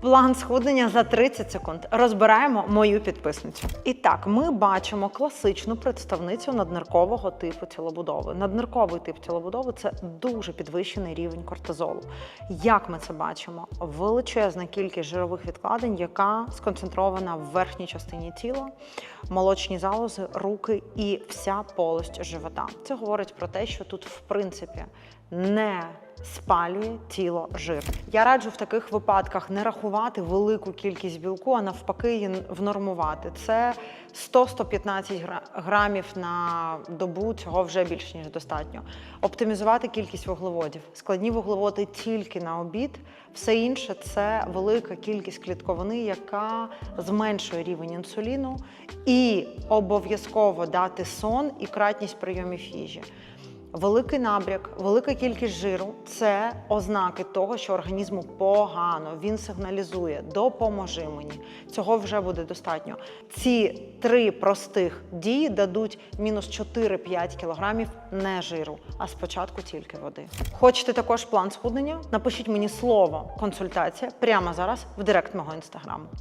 План схуднення за 30 секунд. Розбираємо мою підписницю. І так, ми бачимо класичну представницю надниркового типу тілобудови. Наднирковий тип тілобудови це дуже підвищений рівень кортизолу. Як ми це бачимо? Величезна кількість жирових відкладень, яка сконцентрована в верхній частині тіла, молочні залози, руки і вся полость живота. Це говорить про те, що тут, в принципі, не спалює тіло жир. Я раджу в таких випадках не рахувати велику кількість білку, а навпаки її внормувати. Це 100-115 грамів на добу, цього вже більш ніж достатньо. Оптимізувати кількість вуглеводів. Складні вуглеводи тільки на обід. Все інше це велика кількість клітковини, яка зменшує рівень інсуліну, і обов'язково дати сон і кратність прийомів їжі. Великий набряк, велика кількість жиру це ознаки того, що організму погано. Він сигналізує допоможи мені. Цього вже буде достатньо. Ці три простих дії дадуть мінус 4-5 кілограмів не жиру, а спочатку тільки води. Хочете також план схуднення? Напишіть мені слово консультація прямо зараз в директ мого інстаграму.